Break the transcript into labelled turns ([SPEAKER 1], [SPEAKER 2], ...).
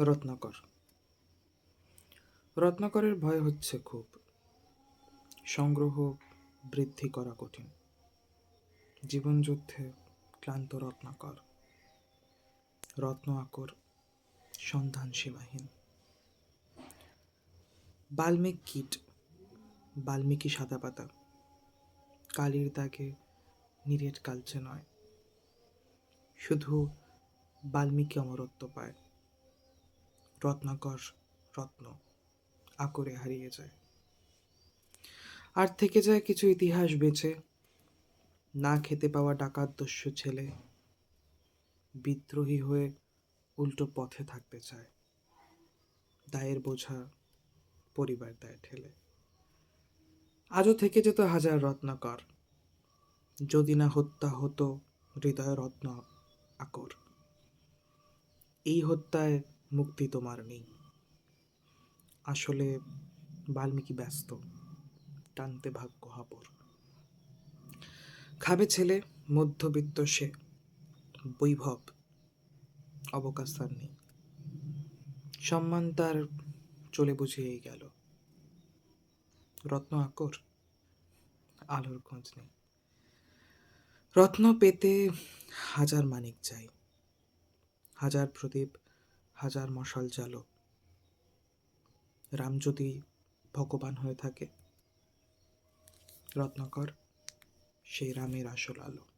[SPEAKER 1] রত্নাকর। রত্নাকরের ভয় হচ্ছে খুব। সংগ্রহ বৃদ্ধি করা কঠিন। জীবনযুদ্ধে ক্লান্ত রত্নাকর। রত্ন আকর, সন্ধান সীমাহীন। বাল্মিক কীট, বাল্মীকি সাদা পাতা। কালির দাগে নিরেট কালচে নয়। শুধু বাল্মীকি অমরত্ব পায়। রত্নাকর রত্ন আকরে হারিয়ে যায়। আর থেকে যায় কিছু ইতিহাস বেঁচে। না খেতে পাওয়া ডাকাত দস্যু ছেলে বিদ্রোহী হয়ে উল্টো পথে থাকতে চায়। দায়ের বোঝা পরিবার দায় ঠেলে। আজও থেকে যেত হাজার রত্নাকর। যদি না হত্যা হতো হৃদয় রত্ন আকর। এই হত্যায় মুক্তি তোমার নেই। আসলে বাল্মীকি ব্যস্ত, টানতে ভাগ্য হাপর। খাবে ছেলে, মধ্যবিত্ত সে, বৈভব অবকাশ তার নেই। সম্মান তার চলে বুঝিয়েই গেল। রত্ন আকর, আলোর খোঁজ নেই। রত্ন পেতে হাজার মানিক চাই। হাজার প্রদীপ হাজার মশাল জ্বালো। রাম যদি ভগবান হয়ে থাকে রত্নকর সেই রামের আসল আলো।